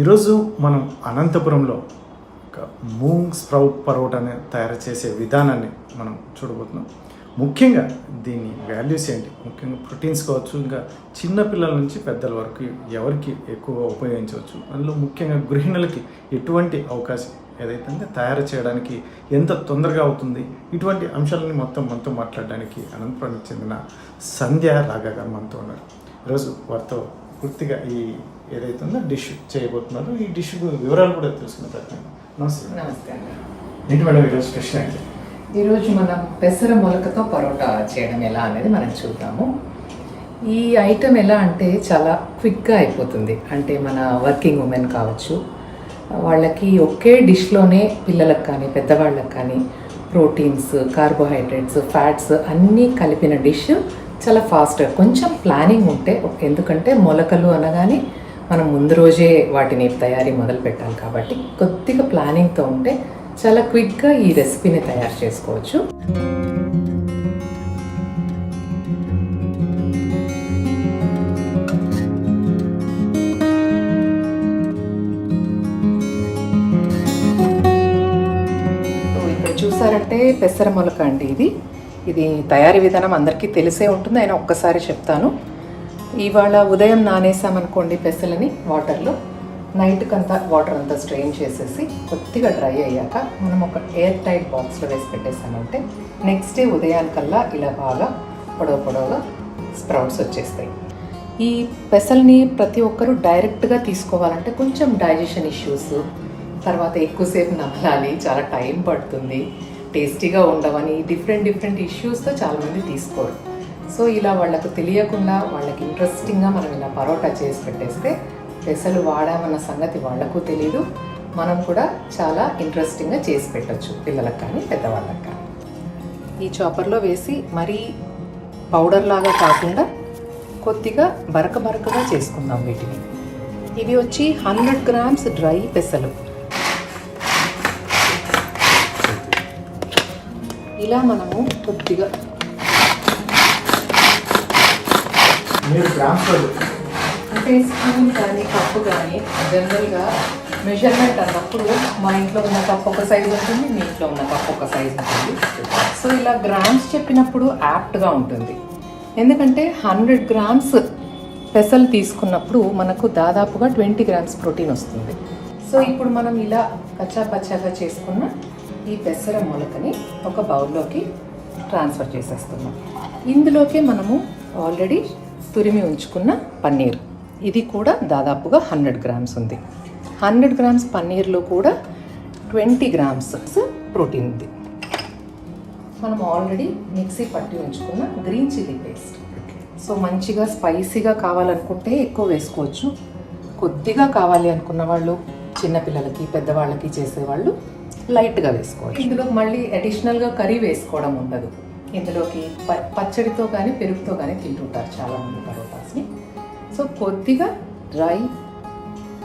ఈరోజు మనం అనంతపురంలో ఒక మూంగ్ స్ప్రౌట్ పరోటాని తయారు చేసే విధానాన్ని మనం చూడబోతున్నాం. ముఖ్యంగా దీని వాల్యూస్ ఏంటి? ముఖ్యంగా ప్రోటీన్స్ కావచ్చు ఇంకా చిన్న పిల్లల నుంచి పెద్దల వరకు ఎవరికి ఎక్కువగా ఉపయోగించవచ్చు? అందులో ముఖ్యంగా గృహిణులకి ఎటువంటి అవకాశం ఏదైతే ఉందో తయారు చేయడానికి ఎంత తొందరగా అవుతుంది? ఇటువంటి అంశాలని మొత్తం మనతో మాట్లాడడానికి అనంతపురానికి చెందిన సంధ్య రాగా గారు మనతో ఉన్నారు. ఈరోజు వారితో పూర్తిగా ఈ ఏదైతే ఉందో డిష్ చేయబోతున్నారో. ఈ డిష్ వివరాలు కూడా తెలుసుకునే ప్రయత్నం నమస్తే నమస్తే ఏంటి మేడం ఈరోజు స్పెషల్ అయితే ఈరోజు మనం పెసర మొలకతో పరోటా చేయడం ఎలా అనేది మనం చూద్దాము. ఈ ఐటెం ఎలా అంటే చాలా క్విక్గా అయిపోతుంది. అంటే మన వర్కింగ్ ఉమెన్ కావచ్చు. వాళ్ళకి ఒకే డిష్లోనే పిల్లలకు కానీ పెద్దవాళ్ళకి కానీ ప్రోటీన్స్ కార్బోహైడ్రేట్స్ ఫ్యాట్స్ అన్నీ కలిపిన డిష్ చాలా ఫాస్ట్గా. కొంచెం ప్లానింగ్ ఉంటే ఎందుకంటే మొలకలు అనగానే మనం ముందు రోజే వాటిని తయారీ మొదలు పెట్టాలి కాబట్టి కొద్దిగా ప్లానింగ్తో ఉంటే చాలా క్విక్గా ఈ రెసిపీని తయారు చేసుకోవచ్చు. చూసారంటే పెసర మొలక అండి ఇది. ఇది తయారీ విధానం అందరికీ తెలిసే ఉంటుంది. ఆయన ఒక్కసారి చెప్తాను. ఇవాళ ఉదయం నానేసామనుకోండి పెసలని వాటర్లో. నైట్కి అంతా వాటర్ అంతా స్ట్రెయిన్ చేసేసి కొద్దిగా డ్రై అయ్యాక మనం ఒక ఎయిర్ టైట్ బాక్స్లో వేసి పెట్టేసామంటే నెక్స్ట్ డే ఉదయానికల్లా ఇలా బాగా పొడవు పొడవుగా స్ప్రౌట్స్ వచ్చేస్తాయి. ఈ పెసల్ని ప్రతి ఒక్కరూ డైరెక్ట్గా తీసుకోవాలంటే కొంచెం డైజెషన్ ఇష్యూస్ తర్వాత ఎక్కువసేపు నమలాలి చాలా టైం పడుతుంది టేస్టీగా ఉండవని డిఫరెంట్ డిఫరెంట్ ఇష్యూస్తో చాలామంది తీసుకోరు. సో ఇలా వాళ్ళకు తెలియకుండా వాళ్ళకి ఇంట్రెస్టింగ్గా మనం ఇలా పరోటా చేసి పెట్టేస్తే పెసలు వాడామన్న సంగతి వాళ్ళకు తెలీదు. మనం కూడా చాలా ఇంట్రెస్టింగ్గా చేసి పెట్టచ్చు పిల్లలకు కానీ పెద్దవాళ్ళకి కానీ. ఈ చాపర్లో వేసి మరీ పౌడర్ లాగా కాకుండా కొద్దిగా బరక బరకగా చేసుకుందాం వీటిని. ఇవి వచ్చి హండ్రెడ్ గ్రామ్స్ డ్రై పెసలు. ఇలా మనము కొద్దిగా మీరు గ్రామ్స్ అంటే స్పూన్ కానీ కప్పు కానీ జనరల్గా మెజర్మెంట్ అన్నప్పుడు మా ఇంట్లో ఉన్న కప్పు ఒక సైజ్ ఉంటుంది మీ ఇంట్లో ఉన్న కప్పు ఒక సైజ్ ఉంటుంది. సో ఇలా గ్రామ్స్ చెప్పినప్పుడు యాప్ట్గా ఉంటుంది. ఎందుకంటే హండ్రెడ్ గ్రామ్స్ పెసలు తీసుకున్నప్పుడు మనకు దాదాపుగా ట్వంటీ గ్రామ్స్ ప్రోటీన్ వస్తుంది. సో ఇప్పుడు మనం ఇలా కచ్చా పచ్చాగా చేసుకున్న ఈ పెసర మొలకని ఒక బౌల్లోకి ట్రాన్స్ఫర్ చేసేస్తున్నాం. ఇందులోకే మనము ఆల్రెడీ తురిమి ఉంచుకున్న పన్నీర్. ఇది కూడా దాదాపుగా హండ్రెడ్ గ్రామ్స్ ఉంది. హండ్రెడ్ గ్రామ్స్ పన్నీర్లో కూడా ట్వంటీ గ్రామ్స్ ప్రోటీన్ ఉంది. మనం ఆల్రెడీ మిక్సీ పట్టి ఉంచుకున్న గ్రీన్ చిల్లీ పేస్ట్. సో మంచిగా స్పైసీగా కావాలనుకుంటే ఎక్కువ వేసుకోవచ్చు. కొద్దిగా కావాలి అనుకున్న వాళ్ళు చిన్నపిల్లలకి పెద్దవాళ్ళకి చేసేవాళ్ళు లైట్గా వేసుకోవచ్చు. ఇందులో మళ్ళీ అడిషనల్గా కర్రీ వేసుకోవడం ఉండదు. ఇందులోకి ప పచ్చడితో కానీ పెరుగుతో కానీ తింటుంటారు చాలామంది పరోటాస్ని. సో కొద్దిగా డ్రై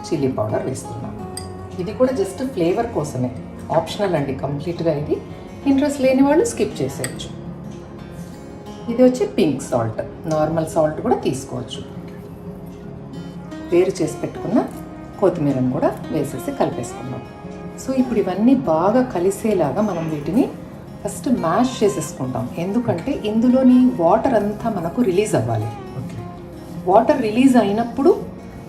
చిల్లీ పౌడర్ వేస్తున్నాం. ఇది కూడా జస్ట్ ఫ్లేవర్ కోసమే. ఆప్షనల్ అండి కంప్లీట్గా ఇది. ఇంట్రెస్ట్ లేని వాళ్ళు స్కిప్ చేసేయచ్చు. ఇది వచ్చి పింక్ సాల్ట్. నార్మల్ సాల్ట్ కూడా తీసుకోవచ్చు. వేరు చేసి పెట్టుకున్న కొత్తిమీరను కూడా వేసేసి కలిపేసుకున్నాం సో ఇప్పుడు ఇవన్నీ బాగా కలిసేలాగా మనం వీటిని ఫస్ట్ మ్యాష్ చేసేసుకుంటాం ఎందుకంటే ఇందులోని వాటర్ అంతా మనకు రిలీజ్ అవ్వాలి. వాటర్ రిలీజ్ అయినప్పుడు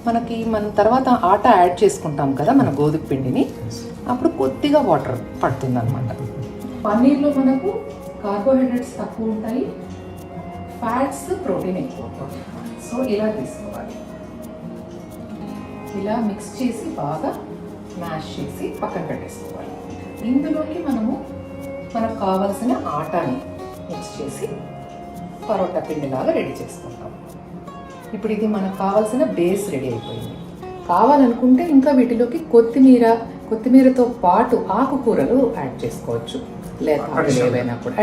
మనకి మనం తర్వాత ఆట యాడ్ చేసుకుంటాం కదా మన గోధుమ పిండిని. అప్పుడు కొద్దిగా వాటర్ పడుతుంది అనమాట పన్నీర్లో మనకు కార్బోహైడ్రేట్స్ తక్కువ ఉంటాయి. ఫ్యాట్స్ ప్రోటీన్ ఎక్కువ సో ఇలా తీసుకోవాలి. ఇలా మిక్స్ చేసి బాగా మ్యాష్ చేసి పక్కన పెట్టేసుకోవాలి. ఇందులోకి మనము మనకు కావాల్సిన ఆటాని మిక్స్ చేసి పరోటా పిండిలాగా రెడీ చేసుకుంటాం. ఇప్పుడు ఇది మనకు కావాల్సిన బేస్ రెడీ అయిపోయింది. కావాలనుకుంటే ఇంకా వీటిలోకి కొత్తిమీర కొత్తిమీరతో పాటు ఆకుకూరలు యాడ్ చేసుకోవచ్చు. లేదా. ఏవైనా కూడా.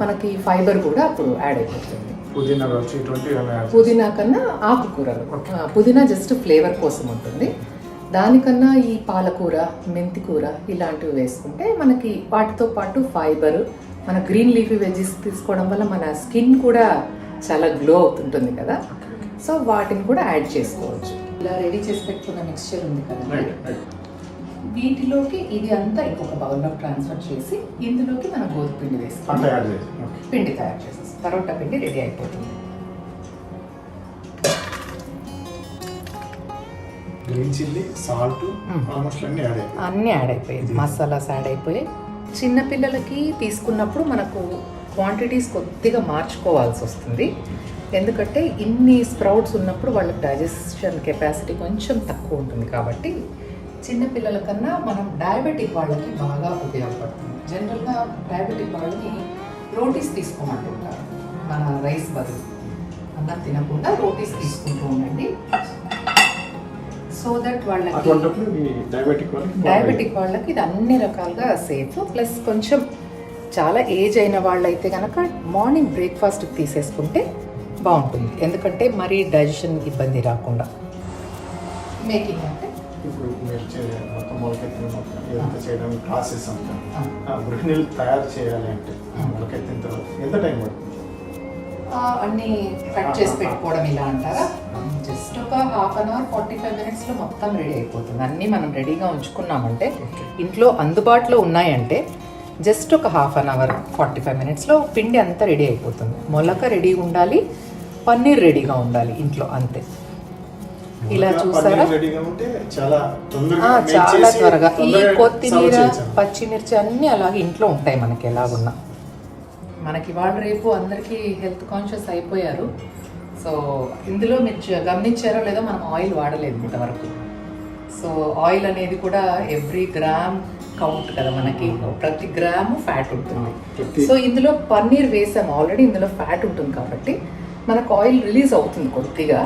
మనకి ఫైబర్ కూడా అప్పుడు యాడ్ అయిపోతుంది. పుదీనా కన్నా ఆకుకూరలు. పుదీనా జస్ట్ ఫ్లేవర్ కోసం ఉంటుంది. దానికన్నా ఈ పాలకూర మెంతికూర ఇలాంటివి వేసుకుంటే మనకి వాటితో పాటు ఫైబర్ మన గ్రీన్ లీఫీ వెజెస్ తీసుకోవడం వల్ల మన స్కిన్ కూడా చాలా గ్లో అవుతుంటుంది కదా. సో వాటిని కూడా యాడ్ చేసుకోవచ్చు. ఇలా రెడీ చేసి పెట్టుకున్న మిక్స్చర్ ఉంది కదా. వీటిలోకి ఇది అంతా ఇంకొక బౌల్లో ట్రాన్స్ఫర్ చేసి ఇందులోకి మనం గోధుమ పిండి ఓకే. పిండి తయారు చేసేస్తాం పరోటా పిండి రెడీ అయిపోతుంది. Green chilli salt. ఆల్మోస్ట్ అన్ని యాడ్ అయిపోయి అన్నీ యాడ్ అయిపోయాయి. మసాలాస్ యాడ్ అయిపోయాయి చిన్నపిల్లలకి తీసుకున్నప్పుడు మనకు క్వాంటిటీస్ కొద్దిగా మార్చుకోవాల్సి వస్తుంది. ఎందుకంటే ఇన్ని స్ప్రౌట్స్ ఉన్నప్పుడు వాళ్ళకి డైజెషన్ కెపాసిటీ కొంచెం తక్కువ ఉంటుంది కాబట్టి చిన్నపిల్లల కన్నా మనం డయాబెటిక్ వాళ్ళకి బాగా ఉపయోగపడుతుంది. జనరల్గా డయాబెటిక్ వాళ్ళని రోటీస్ తీసుకోమంటుంటారు మన రైస్ బదులు. అన్నం తినకుండా రోటీస్ తీసుకుంటూ ఉండండి. సో దట్ వాళ్ళకి డయాబెటిక్ వాళ్ళకి ఇది అన్ని రకాలుగా సేఫ్ ప్లస్ కొంచెం చాలా ఏజ్ అయిన వాళ్ళైతే కనుక మార్నింగ్ బ్రేక్ఫాస్ట్ తీసేసుకుంటే బాగుంటుంది. ఎందుకంటే మరీ డైజెషన్ ఇబ్బంది రాకుండా. మేకింగ్ అంటే? ఇప్పుడు మీరు మొత్తం మొలకెత్తిన ఇదంతా చేయడానికి ప్రాసెస్ అంతా. గృహిణీలు తయారు చేయాలి అంటే మొలకెత్తిన తర్వాత ఎంత టైం పడుతుంది? అన్ని కట్ చేసి పెట్టుకోవడం ఇలా అంటారా? జస్ట్ ఒక half an hour forty five మినిట్స్లో మొత్తం రెడీ అయిపోతుంది. అన్నీ మనం రెడీగా ఉంచుకున్నామంటే ఇంట్లో అందుబాటులో ఉన్నాయంటే జస్ట్ ఒక half an hour forty five మినిట్స్లో పిండి అంతా రెడీ అయిపోతుంది. మొలక రెడీగా ఉండాలి పన్నీర్ రెడీగా ఉండాలి ఇంట్లో అంతే. ఇలా చూసారా? చాలా త్వరగా. ఈ కొత్తిమీర. పచ్చిమిర్చి అన్నీ అలాగే ఇంట్లో ఉంటాయి మనకి ఎలాగున్నా. మనకి ఇవాళ రేపు అందరికీ హెల్త్ కాన్షియస్ అయిపోయారు. సో ఇందులో మీరు గమనించారో లేదో మనం ఆయిల్ వాడలేదు ఇంతవరకు. సో ఆయిల్ అనేది కూడా ఎవ్రీ గ్రామ్ కౌంట్ కదా మనకి. ప్రతి గ్రాము ఫ్యాట్ ఉంటుంది. సో ఇందులో పన్నీర్ వేసాం ఆల్రెడీ ఇందులో ఫ్యాట్ ఉంటుంది కాబట్టి మనకు ఆయిల్ రిలీజ్ అవుతుంది కొద్దిగా.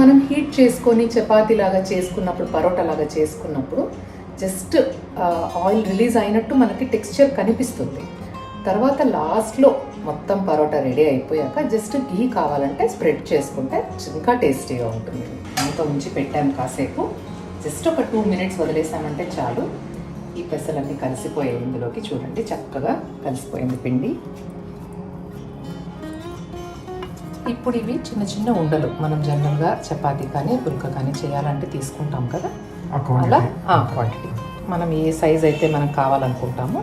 మనం హీట్ చేసుకొని చపాతీ లాగా చేసుకున్నప్పుడు పరోటా లాగా చేసుకున్నప్పుడు జస్ట్ ఆయిల్ రిలీజ్ అయినట్టు మనకి టెక్స్చర్ కనిపిస్తుంది. తర్వాత లాస్ట్లో మొత్తం పరోటా రెడీ అయిపోయాక జస్ట్ ఘీ కావాలంటే స్ప్రెడ్ చేసుకుంటే ఇంకా టేస్టీగా ఉంటుంది. అంత ఉంచి పెట్టాము కాసేపు. జస్ట్ ఒక టూ మినిట్స్ వదిలేసామంటే చాలు. ఈ పెసలన్నీ కలిసిపోయాయి ఇందులోకి చూడండి చక్కగా కలిసిపోయింది పిండి. ఇప్పుడు ఇవి చిన్న చిన్న ఉండలు. మనం జనరల్గా చపాతీ కానీ పుల్క కానీ చేయాలంటే తీసుకుంటాం కదా. అలా? క్వాంటిటీ మనం ఏ సైజ్ అయితే మనం కావాలనుకుంటామో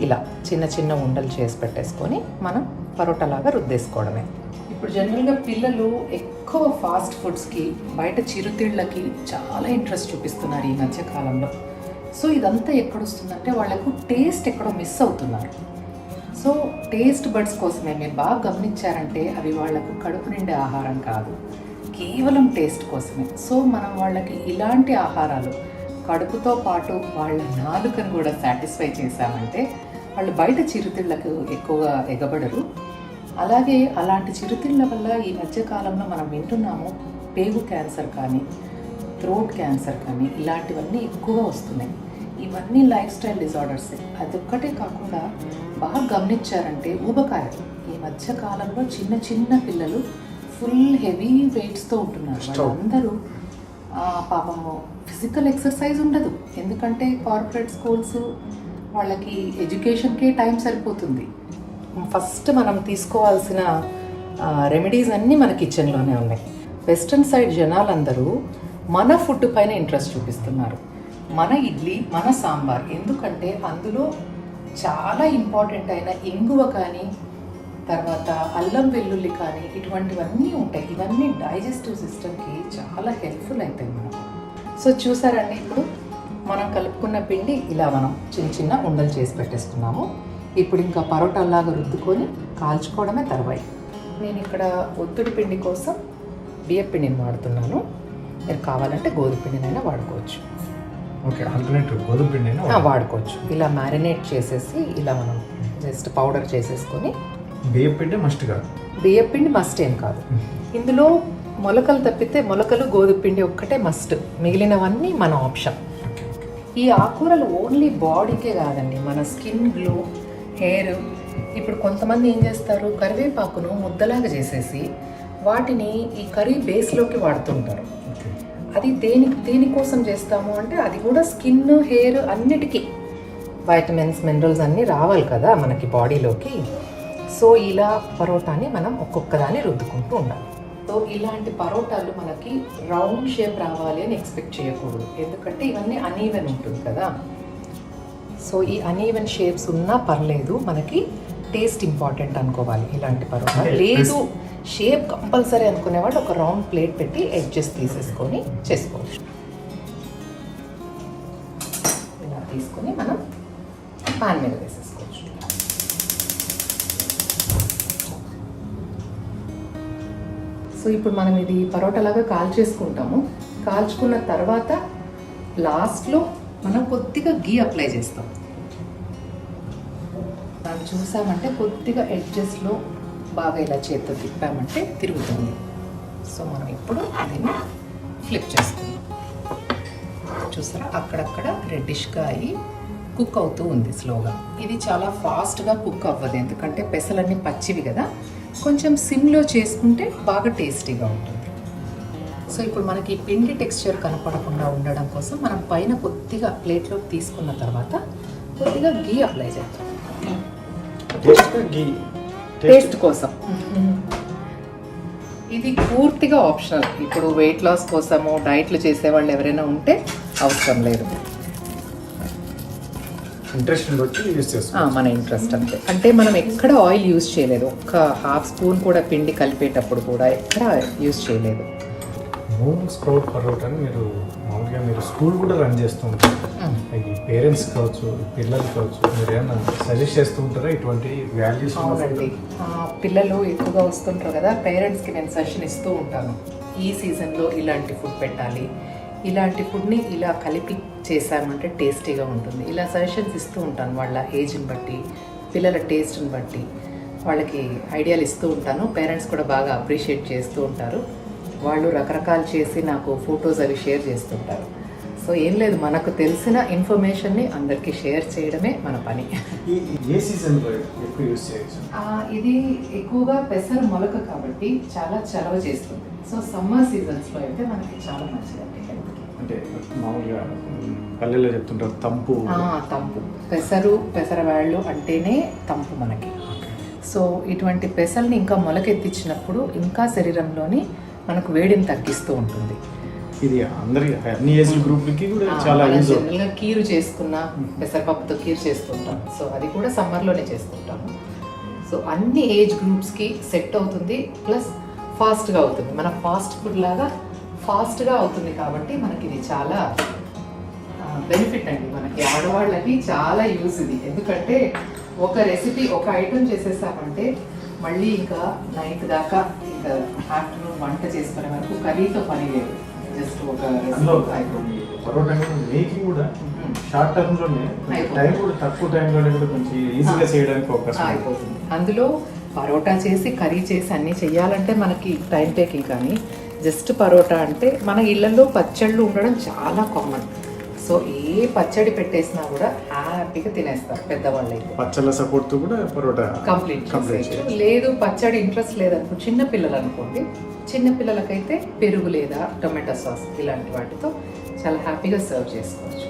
ఇలా చిన్న చిన్న ఉండలు చేసి పెట్టేసుకొని మనం పరోటలాగా రుద్దేసుకోవడమే. ఇప్పుడు జనరల్గా పిల్లలు ఎక్కువ ఫాస్ట్ ఫుడ్స్కి బయట చిరుతిళ్ళకి చాలా ఇంట్రెస్ట్ చూపిస్తున్నారు ఈ మధ్యకాలంలో సో ఇదంతా ఎక్కడొస్తుందంటే వాళ్ళకు టేస్ట్ ఎక్కడో మిస్ అవుతున్నారు. సో టేస్ట్ బడ్స్ కోసమే మీరు బాగా గమనించారంటే అవి వాళ్ళకు కడుపు నిండే ఆహారం కాదు. కేవలం టేస్ట్ కోసమే. సో మనం వాళ్ళకి ఇలాంటి ఆహారాలు కడుపుతో పాటు వాళ్ళ నాలుకను కూడా సాటిస్ఫై చేశామంటే వాళ్ళు బయట చిరుతిళ్ళకు ఎక్కువగా ఎగబడరు. అలాగే అలాంటి చిరుతిళ్ళ వల్ల ఈ మధ్య కాలంలో మనం వింటున్నాము పేగు క్యాన్సర్ కానీ థ్రోట్ క్యాన్సర్ కానీ ఇలాంటివన్నీ ఎక్కువగా వస్తున్నాయి. ఇవన్నీ లైఫ్ స్టైల్ డిజార్డర్స్ అదొక్కటే కాకుండా బాగా గమనించారంటే ఊబకాయాలు ఈ మధ్య కాలంలో చిన్న చిన్న పిల్లలు ఫుల్ హెవీ వెయిట్స్తో ఉంటున్నారు. ఆ, పాపము ఫిజికల్ ఎక్సర్సైజ్ ఉండదు. ఎందుకంటే కార్పొరేట్ స్కూల్స్ వాళ్ళకి ఎడ్యుకేషన్కే టైం సరిపోతుంది. ఫస్ట్ మనం తీసుకోవాల్సిన రెమెడీస్ అన్నీ మన కిచెన్లోనే ఉన్నాయి. వెస్ట్రన్ సైడ్ జనాలందరూ మన ఫుడ్ పైన ఇంట్రెస్ట్ చూపిస్తున్నారు. మన ఇడ్లీ మన సాంబార్. ఎందుకంటే అందులో చాలా ఇంపార్టెంట్ అయిన ఇంగువ కానీ తర్వాత అల్లం వెల్లుల్లి కానీ ఇటువంటివన్నీ ఉంటాయి. ఇవన్నీ డైజెస్టివ్ సిస్టమ్కి చాలా హెల్ప్ఫుల్ అవుతాయి మనకు. సో చూసారండి ఇప్పుడు? మనం కలుపుకున్న పిండి ఇలా మనం చిన్న చిన్న ఉండలు చేసి పెట్టేస్తున్నాము. ఇప్పుడు ఇంకా పరోటాలాగా రుద్దుకొని కాల్చుకోవడమే తర్వాయి. నేను ఇక్కడ ఒత్తుడి పిండి కోసం బియ్య పిండిని వాడుతున్నాను. మీరు కావాలంటే గోధుమ పిండినైనా వాడుకోవచ్చు. ఓకే ఆల్టర్నేటివ్ గోధుమ పిండి వాడుకోవచ్చు. ఇలా మ్యారినేట్ చేసేసి ఇలా మనం జస్ట్ పౌడర్ చేసేసుకొని బియ్యం పిండి మస్ట్ కాదు. బియ్య పిండి మస్ట్ ఏం కాదు. ఇందులో మొలకలు తప్పితే మొలకలు గోధుమ పిండి ఒక్కటే మస్ట్ మిగిలినవన్నీ మన ఆప్షన్ ఈ ఆకుకూరలు ఓన్లీ బాడీకే కాదండి. మన స్కిన్ గ్లో హెయిర్. ఇప్పుడు కొంతమంది ఏం చేస్తారు? కరివేపాకును ముద్దలాగా చేసేసి వాటిని ఈ కర్రీ బేస్లోకి వాడుతుంటారు. అది దేని దేనికోసం చేస్తాము అంటే అది కూడా స్కిన్ హెయిర్ అన్నిటికీ. వైటమిన్స్ మినరల్స్ అన్నీ రావాలి కదా మనకి బాడీలోకి. సో ఇలా పరోటాని మనం ఒక్కొక్కదాన్ని రుద్దుకుంటూ ఉండాలి. సో ఇలాంటి పరోటాలు మనకి రౌండ్ షేప్ రావాలి అని ఎక్స్పెక్ట్ చేయకూడదు. ఎందుకంటే ఇవన్నీ అనీవెన్ ఉంటుంది కదా. సో ఈ అనీవెన్ షేప్స్ ఉన్నా పర్లేదు మనకి టేస్ట్ ఇంపార్టెంట్ అనుకోవాలి ఇలాంటి పరోటా. లేదు షేప్ కంపల్సరీ అనుకునేవాళ్ళు ఒక రౌండ్ ప్లేట్ పెట్టి ఎడ్జెస్ తీసేసుకొని చేసుకోవచ్చు. ఇలా తీసుకొని మనం పాన్ మీద వేసేసుకోవచ్చు సో ఇప్పుడు మనం ఇది పరోటాలాగా కాల్చేసుకుంటాము. కాల్చుకున్న తర్వాత లాస్ట్లో మనం కొద్దిగా గీ అప్లై చేస్తాం. దాన్ని చూసామంటే కొద్దిగా ఎడ్జెస్లో బాగా ఇలా చేత్తో తిప్పామంటే తిరుగుతుంది. సో మనం ఇప్పుడు దీన్ని ఫ్లిప్ చేస్తున్నాం. చూసారా? అక్కడక్కడ రెడ్డిష్గా అయ్యి కుక్ అవుతూ ఉంది స్లోగా. ఇది చాలా ఫాస్ట్గా కుక్ అవ్వదు. ఎందుకంటే పెసలన్నీ పచ్చివి కదా. కొంచెం సిమ్లో చేసుకుంటే బాగా టేస్టీగా ఉంటుంది. సో ఇప్పుడు మనకి పిండి టెక్స్చర్ కనపడకుండా ఉండడం కోసం మనం పైన కొద్దిగా ప్లేట్లోకి తీసుకున్న తర్వాత కొద్దిగా గీ అప్లై చేద్దాం. టేస్ట్ కోసం. ఇది పూర్తిగా ఆప్షనల్. ఇప్పుడు వెయిట్ లాస్ కోసము డైట్లు చేసే వాళ్ళు ఎవరైనా ఉంటే అవసరం లేదు. ఇంట్రెస్ట్ బట్టి యూస్ చేసుకోవచ్చు. మన ఇంట్రెస్ట్ అంతే. అంటే మనం ఎక్కడ ఆయిల్ యూజ్ చేయలేదు. ఒక్క హాఫ్ స్పూన్ కూడా పిండి కలిపేటప్పుడు కూడా ఎక్కడ యూజ్ చేయలేదు. మూంగ్ స్ప్రౌట్ పరోటాని మీరు మామూలుగా మీరు స్కూల్ కూడా రన్ చేస్తూ ఉంటారు. ఈ పేరెంట్స్ కావచ్చు పిల్లలు కావచ్చు మీరు ఏమైనా సజెస్ట్ చేస్తూ ఉంటారా? ఇటువంటి వాల్యూస్ అవునండి. పిల్లలు ఎక్కువగా వస్తుంటారు కదా పేరెంట్స్కి నేను సెషన్ ఇస్తూ ఉంటాను. ఈ సీజన్లో ఇలాంటి ఫుడ్ పెట్టాలి. ఇలాంటి ఫుడ్ని ఇలా కలిపి చేశామంటే టేస్టీగా ఉంటుంది. ఇలా సజెషన్స్ ఇస్తూ ఉంటాను వాళ్ళ ఏజ్ని బట్టి పిల్లల టేస్ట్ని బట్టి. వాళ్ళకి ఐడియాలు ఇస్తూ ఉంటాను. పేరెంట్స్ కూడా బాగా అప్రిషియేట్ చేస్తూ ఉంటారు. వాళ్ళు రకరకాలు చేసి నాకు ఫొటోస్ అవి షేర్ చేస్తుంటారు. సో ఏం లేదు. మనకు తెలిసిన ఇన్ఫర్మేషన్ని అందరికీ షేర్ చేయడమే మన పని. ఇది ఎక్కువగా పెసర మొలక కాబట్టి చాలా చలవ చేస్తుంది. సో సమ్మర్ సీజన్స్లో అయితే మనకి చాలా మంచిదండి. అంటే మామూలుగా పల్లెల్లో చెప్తుంటారు తంపు. తంపు. పెసరు పెసరవాళ్ళు అంటేనే తంపు మనకి. సో ఇటువంటి పెసల్ని ఇంకా మొలకెత్తించినప్పుడు ఇంకా శరీరంలోని మనకు వేడిని తగ్గిస్తూ ఉంటుంది. ఇది అందరి అన్ని ఏజ్ గ్రూప్లకి కూడా చాలా జనరల్గా కీరు చేసుకున్న పెసరపప్పుతో కీరు చేస్తుంటాం సో అది కూడా సమ్మర్లోనే చేసుకుంటాము. సో అన్ని ఏజ్ గ్రూప్స్కి సెట్ అవుతుంది. ప్లస్ ఫాస్ట్గా అవుతుంది. మన ఫాస్ట్ ఫుడ్ లాగా ఫాస్ట్గా అవుతుంది కాబట్టి మనకి ఇది చాలా బెనిఫిట్ అండి మనకి ఆడవాళ్ళకి చాలా యూస్ ఇది ఎందుకంటే ఒక రెసిపీ ఒక ఐటెం చేసేసామంటే మళ్ళీ ఇంకా నైట్ దాకా ఇంకా ఆఫ్టర్నూన్ వంట చేసుకునే వరకు కర్రీతో పని లేదు జస్ట్ ఒక మేకింగ్ కూడా. షార్ట్ టర్మ్లోనే. టైం కూడా తక్కువ టైంలోనే కూడా కొంచెం ఈజీగా చేయడానికి అవకాశం. అయిపోతుంది అందులో పరోటా చేసి కర్రీ చేసి అన్నీ చేయాలంటే మనకి టైం టేకింగ్ కానీ జస్ట్ పరోటా అంటే మన ఇళ్ళల్లో పచ్చళ్ళు ఉండడం చాలా కామన్ సో ఏ పచ్చడి పెట్టేసినా కూడా హ్యాపీగా తినేస్తారు పెద్దవాళ్ళు అయితే. పచ్చళ్ళ సపోర్ట్ కూడా పరోటా కంప్లీట్ కంప్లీట్ లేదు పచ్చడి ఇంట్రెస్ట్ లేదనుకో చిన్న పిల్లలు అనుకోండి చిన్న పిల్లలకైతే పెరుగు లేదా టొమాటో సాస్ ఇలాంటి వాటితో చాలా హ్యాపీగా సర్వ్ చేసుకోవచ్చు.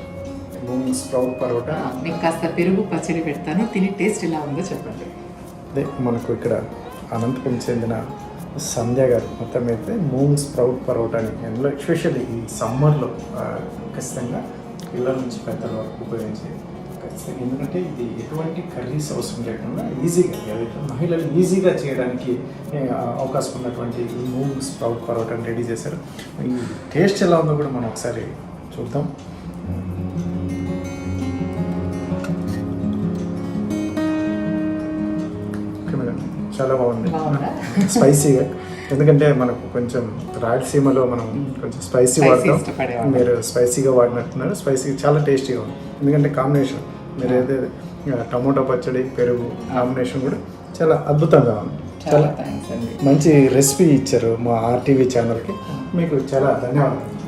స్ప్రౌట్ పరోటా. మీకు కాస్త పెరుగు పచ్చడి పెడతాను తిని టేస్ట్ ఎలా ఉందో చెప్పండి. అదే మనకు ఇక్కడ అనంతపురం చెందిన సంధ్య గారు మొత్తం అయితే మూంగ్ స్ప్రౌట్ పరోటాని అందులో ఎస్పెషల్లీ ఈ సమ్మర్లో ఖచ్చితంగా పిల్లల నుంచి పెద్దల వరకు ఉపయోగించే ఖచ్చితంగా. ఎందుకంటే ఇది ఎటువంటి కర్రీస్ అవసరం లేకుండా ఈజీగా ఏదైతే మహిళలు ఈజీగా చేయడానికి అవకాశం ఉన్నటువంటి ఈ మూంగ్ స్ప్రౌట్ పరోటాని రెడీ చేశారు. ఈ టేస్ట్ ఎలా ఉందో కూడా మనం ఒకసారి చూద్దాం. చాలా బాగుంది? స్పైసీగా. ఎందుకంటే మనకు కొంచెం రాయలసీమలో మనం కొంచెం స్పైసీ వాడతాం. మీరు స్పైసీగా వాడినట్టున్నారు. స్పైసీ చాలా టేస్టీగా ఉంది. ఎందుకంటే కాంబినేషన్. మీరు ఏదైతే టమోటా పచ్చడి పెరుగు కాంబినేషన్ కూడా చాలా అద్భుతంగా ఉంది. చాలా మంచి రెసిపీ ఇచ్చారు మా ఆర్టీవీ ఛానల్కి. మీకు చాలా ధన్యవాదాలు.